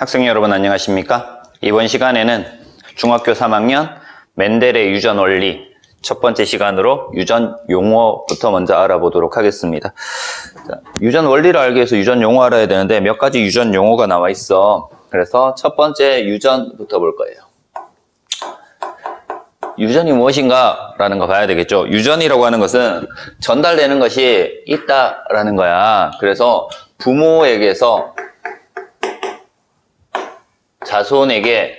학생 여러분 안녕하십니까? 이번 시간에는 중학교 3학년 맨델의 유전 원리 첫 번째 시간으로 유전 용어부터 먼저 알아보도록 하겠습니다. 자, 유전 원리를 알기 위해서 유전 용어 알아야 되는데 몇 가지 유전 용어가 나와 있어. 그래서 첫 번째 유전부터 볼 거예요. 유전이 무엇인가? 라는 거 봐야 되겠죠. 유전이라고 하는 것은 전달되는 것이 있다라는 거야. 그래서 부모에게서 자손에게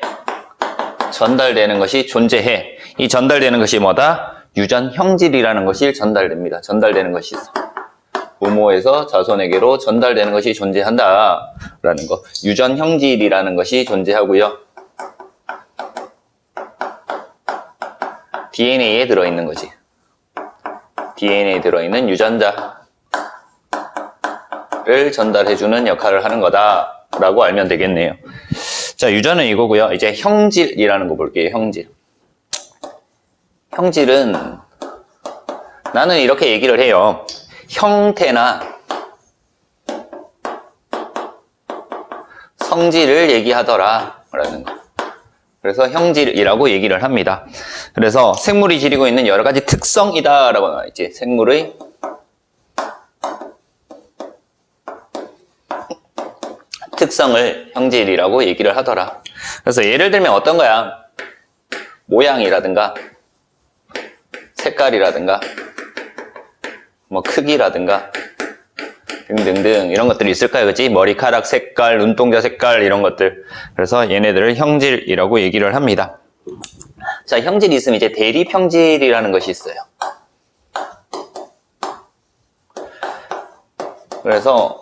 전달되는 것이 존재해. 이 전달되는 것이 뭐다? 유전 형질이라는 것이 전달됩니다. 전달되는 것이 있어. 부모에서 자손에게로 전달되는 것이 존재한다. 라는 거. 유전 형질이라는 것이 존재하고요. DNA에 들어있는 거지. DNA에 들어있는 유전자를 전달해주는 역할을 하는 거다 라고 알면 되겠네요. 자, 유전은 이거고요. 이제 형질이라는 거 볼게요. 형질. 형질은 나는 이렇게 얘기를 해요. 형태나 성질을 얘기하더라. 라는 거. 그래서 형질이라고 얘기를 합니다. 그래서 생물이 지니고 있는 여러 가지 특성이다라고 나와 있지. 생물의 특성을 형질이라고 얘기를 하더라. 그래서 예를 들면 어떤 거야? 모양이라든가 색깔이라든가 뭐 크기라든가 등등등 이런 것들이 있을까요? 그치? 머리카락 색깔, 눈동자 색깔 이런 것들. 그래서 얘네들을 형질이라고 얘기를 합니다. 자, 형질이 있으면 이제 대립 형질이라는 것이 있어요. 그래서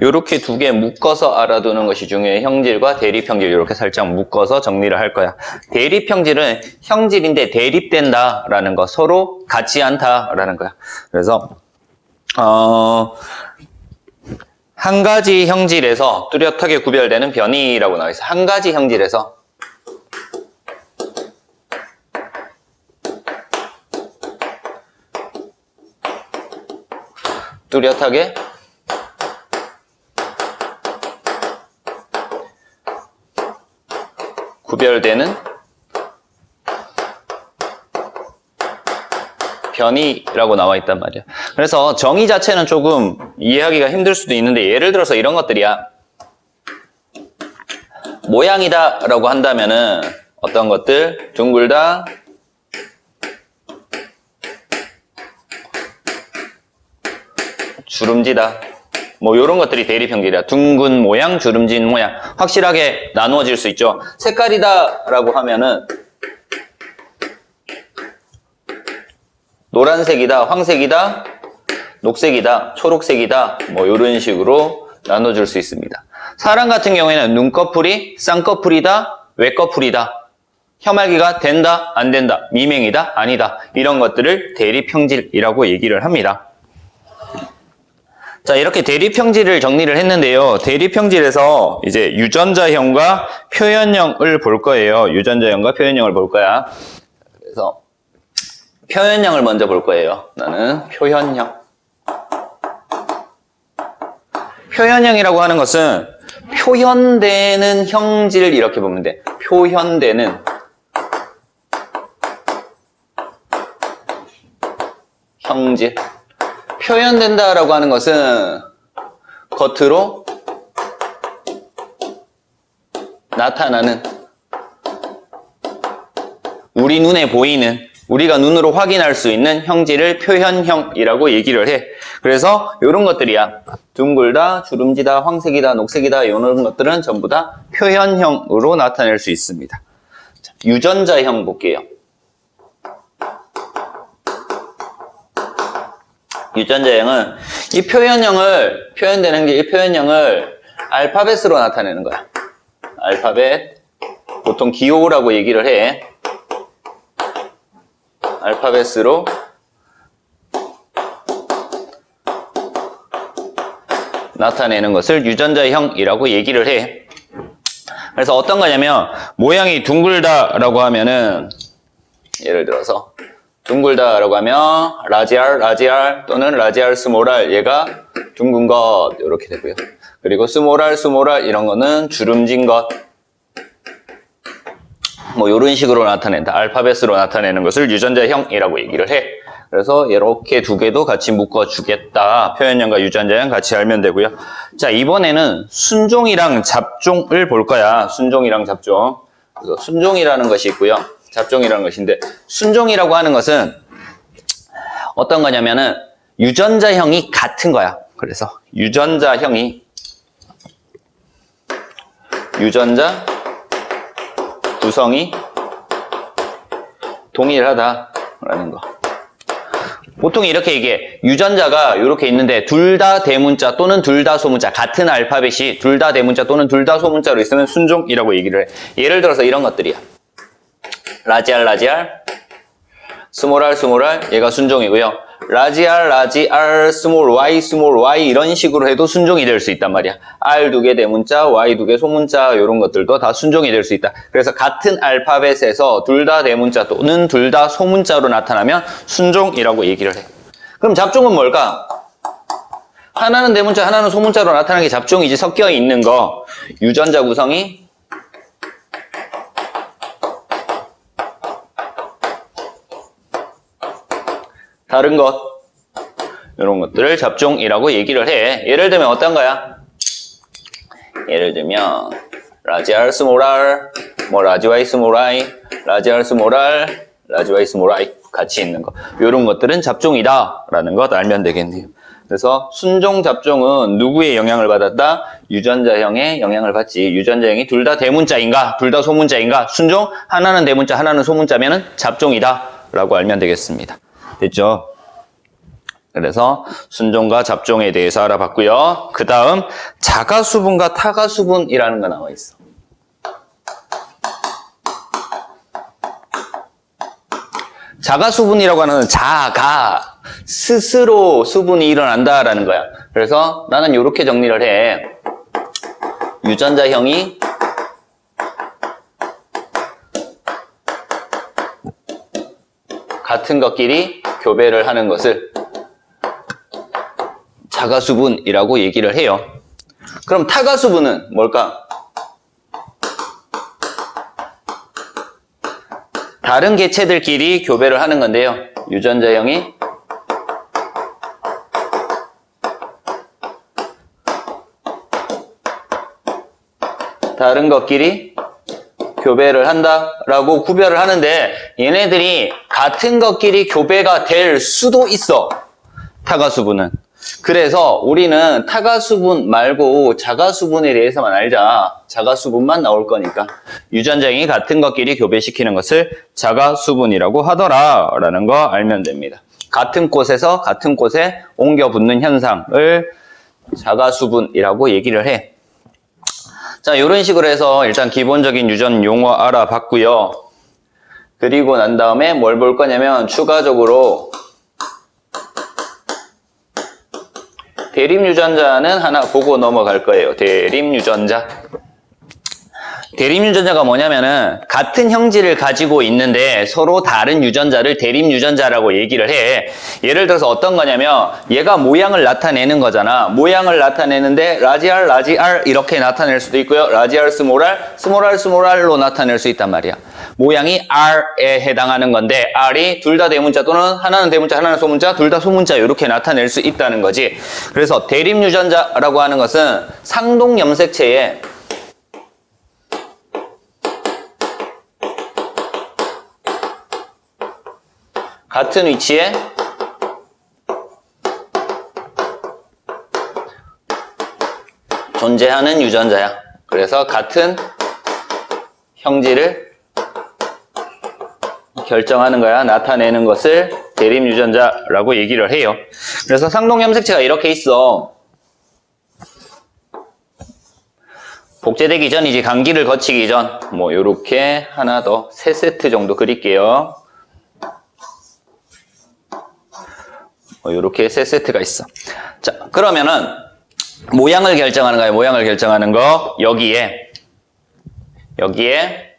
이렇게 두 개 묶어서 알아두는 것이 중요해. 형질과 대립 형질 이렇게 살짝 묶어서 정리를 할 거야. 대립 형질은 형질인데 대립된다라는 거, 서로 같지 않다라는 거야. 그래서 어, 한 가지 형질에서 뚜렷하게 구별되는 변이라고 나와 있어. 한 가지 형질에서 뚜렷하게 구별되는 변이라고 나와 있단 말이야. 그래서 정의 자체는 조금 이해하기가 힘들 수도 있는데 예를 들어서 이런 것들이야. 모양이다 라고 한다면은 어떤 것들? 둥글다, 주름지다. 뭐 이런 것들이 대립형질이야. 둥근 모양, 주름진 모양. 확실하게 나누어질 수 있죠. 색깔이다 라고 하면은 노란색이다, 황색이다, 녹색이다, 초록색이다, 뭐 이런 식으로 나눠줄 수 있습니다. 사람 같은 경우에는 눈꺼풀이 쌍꺼풀이다, 외꺼풀이다, 혀말기가 된다, 안 된다, 미맹이다, 아니다 이런 것들을 대립형질이라고 얘기를 합니다. 자, 이렇게 대립형질을 정리를 했는데요. 대립형질에서 이제 유전자형과 표현형을 볼 거예요. 유전자형과 표현형을 볼 거야. 그래서 표현형을 먼저 볼 거예요. 나는 표현형. 표현형이라고 하는 것은 표현되는 형질 이렇게 보면 돼. 표현되는 형질. 표현된다라고 하는 것은 겉으로 나타나는 우리 눈에 보이는 우리가 눈으로 확인할 수 있는 형질을 표현형이라고 얘기를 해. 그래서 이런 것들이야. 둥글다, 주름지다, 황색이다, 녹색이다 이런 것들은 전부 다 표현형으로 나타낼 수 있습니다. 자, 유전자형 볼게요. 유전자형은 이 표현형을 표현되는 게이 표현형을 알파벳으로 나타내는 거야. 알파벳 보통 기호라고 얘기를 해. 알파벳으로 나타내는 것을 유전자형이라고 얘기를 해. 그래서 어떤 거냐면 모양이 둥글다라고 하면은 예를 들어서 둥글다라고 하면 라지알, 라지알 또는 라지알 스모랄 얘가 둥근 것 이렇게 되고요. 그리고 스몰 r 이런 거는 주름진 것. 뭐 이런 식으로 나타낸다. 알파벳으로 나타내는 것을 유전자형이라고 얘기를 해. 그래서 이렇게 두 개도 같이 묶어주겠다. 표현형과 유전자형 같이 알면 되고요. 자 이번에는 순종이랑 잡종을 볼 거야. 순종이랑 잡종. 그래서 순종이라는 것이 있고요. 잡종이라는 것인데 순종이라고 하는 것은 어떤 거냐면은 유전자형이 같은 거야. 그래서 유전자형이 유전자 구성이 동일하다라는 거. 보통 이렇게 얘기해. 유전자가 이렇게 있는데 둘 다 대문자 또는 둘 다 소문자 같은 알파벳이 둘 다 대문자 또는 둘 다 소문자로 있으면 순종이라고 얘기를 해. 예를 들어서 이런 것들이야. 라지알 라지알 스몰 r 스몰 r 얘가 순종이고요. 라지 r 라지 r 스몰 y 스몰 y 이런 식으로 해도 순종이 될 수 있단 말이야. r 두 개 대문자, y 두 개 소문자 이런 것들도 다 순종이 될 수 있다. 그래서 같은 알파벳에서 둘 다 대문자 또는 둘 다 소문자로 나타나면 순종이라고 얘기를 해. 그럼 잡종은 뭘까? 하나는 대문자, 하나는 소문자로 나타나는 게 잡종이지 섞여 있는 거. 유전자 구성이 다른 것 이런 것들을 잡종이라고 얘기를 해. 예를 들면 어떤 거야? 예를 들면 라지 R 스몰 R, 뭐 라지 Y 스몰 I, 라지 R 스몰 R, 라지 Y 스몰 I 같이 있는 거. 이런 것들은 잡종이다 라는 것 알면 되겠네요. 그래서 순종 잡종은 누구의 영향을 받았다? 유전자형의 영향을 받지. 유전자형이 둘 다 대문자인가? 둘 다 소문자인가? 순종 하나는 대문자, 하나는 소문자면은 잡종이다 라고 알면 되겠습니다. 됐죠? 그래서 순종과 잡종에 대해서 알아봤고요. 그 다음 자가수분과 타가수분이라는 거 나와 있어. 자가수분이라고 하는 건 자가 스스로 수분이 일어난다라는 거야. 그래서 나는 이렇게 정리를 해. 유전자형이 같은 것끼리 교배를 하는 것을 자가수분이라고 얘기를 해요. 그럼 타가수분은 뭘까? 다른 개체들끼리 교배를 하는 건데요. 유전자형이 다른 것끼리 교배를 한다라고 구별을 하는데 얘네들이 같은 것끼리 교배가 될 수도 있어. 타가수분은. 그래서 우리는 타가수분 말고 자가수분에 대해서만 알자. 자가수분만 나올 거니까. 유전자형이 같은 것끼리 교배시키는 것을 자가수분이라고 하더라 라는 거 알면 됩니다. 같은 곳에서 같은 곳에 옮겨 붙는 현상을 자가수분이라고 얘기를 해. 자, 이런 식으로 해서 일단 기본적인 유전 용어 알아봤고요. 그리고 난 다음에 뭘 볼 거냐면 추가적으로 대립 유전자는 하나 보고 넘어갈 거예요. 대립 유전자. 대립 유전자가 뭐냐면은 같은 형질을 가지고 있는데 서로 다른 유전자를 대립 유전자라고 얘기를 해. 예를 들어서 어떤 거냐면 얘가 모양을 나타내는 거잖아. 모양을 나타내는데 라지 R, 라지 R 이렇게 나타낼 수도 있고요. 라지 R, 스몰 R, 스몰 R, 스몰 R로 나타낼 수 있단 말이야. 모양이 R에 해당하는 건데 R이 둘 다 대문자 또는 하나는 대문자, 하나는 소문자, 둘 다 소문자 이렇게 나타낼 수 있다는 거지. 그래서 대립 유전자라고 하는 것은 상동 염색체에 같은 위치에 존재하는 유전자야. 그래서 같은 형질을 결정하는 거야. 나타내는 것을 대립 유전자라고 얘기를 해요. 그래서 상동 염색체가 이렇게 있어. 복제되기 전이지 감기를 거치기 전. 뭐 요렇게 하나 더 세 세트 정도 그릴게요. 뭐 이렇게 세 세트가 있어. 자, 그러면은 모양을 결정하는 거예요. 모양을 결정하는 거 여기에 여기에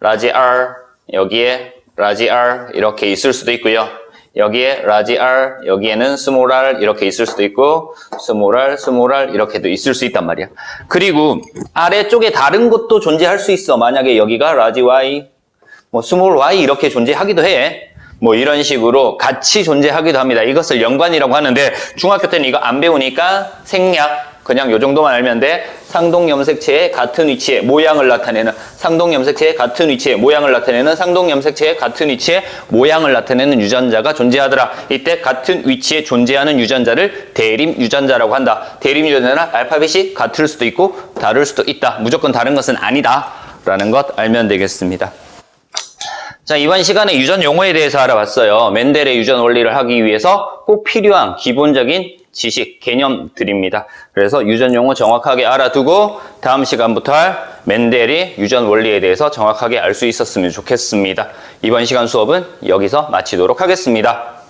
라지 R 여기에 라지 R 이렇게 있을 수도 있고요. 여기에 라지 R, 여기에는 스몰 R 이렇게 있을 수도 있고 스몰 R, 스몰 R 이렇게도 있을 수 있단 말이야. 그리고 아래쪽에 다른 것도 존재할 수 있어. 만약에 여기가 라지 Y, 뭐 스몰 Y 이렇게 존재하기도 해. 뭐 이런 식으로 같이 존재하기도 합니다. 이것을 연관이라고 하는데 중학교 때는 이거 안 배우니까 생략 그냥 요 정도만 알면 돼. 상동 염색체의 같은 위치에 모양을 나타내는 상동 염색체의 같은 위치에 모양을 나타내는 상동 염색체의 같은 위치에 모양을 나타내는 유전자가 존재하더라. 이때 같은 위치에 존재하는 유전자를 대립 유전자라고 한다. 대립 유전자는 알파벳이 같을 수도 있고 다를 수도 있다. 무조건 다른 것은 아니다 라는 것 알면 되겠습니다. 자, 이번 시간에 유전 용어에 대해서 알아봤어요. 멘델의 유전 원리를 하기 위해서 꼭 필요한 기본적인 지식, 개념들입니다. 그래서 유전 용어 정확하게 알아두고 다음 시간부터 할 멘델의 유전 원리에 대해서 정확하게 알 수 있었으면 좋겠습니다. 이번 시간 수업은 여기서 마치도록 하겠습니다.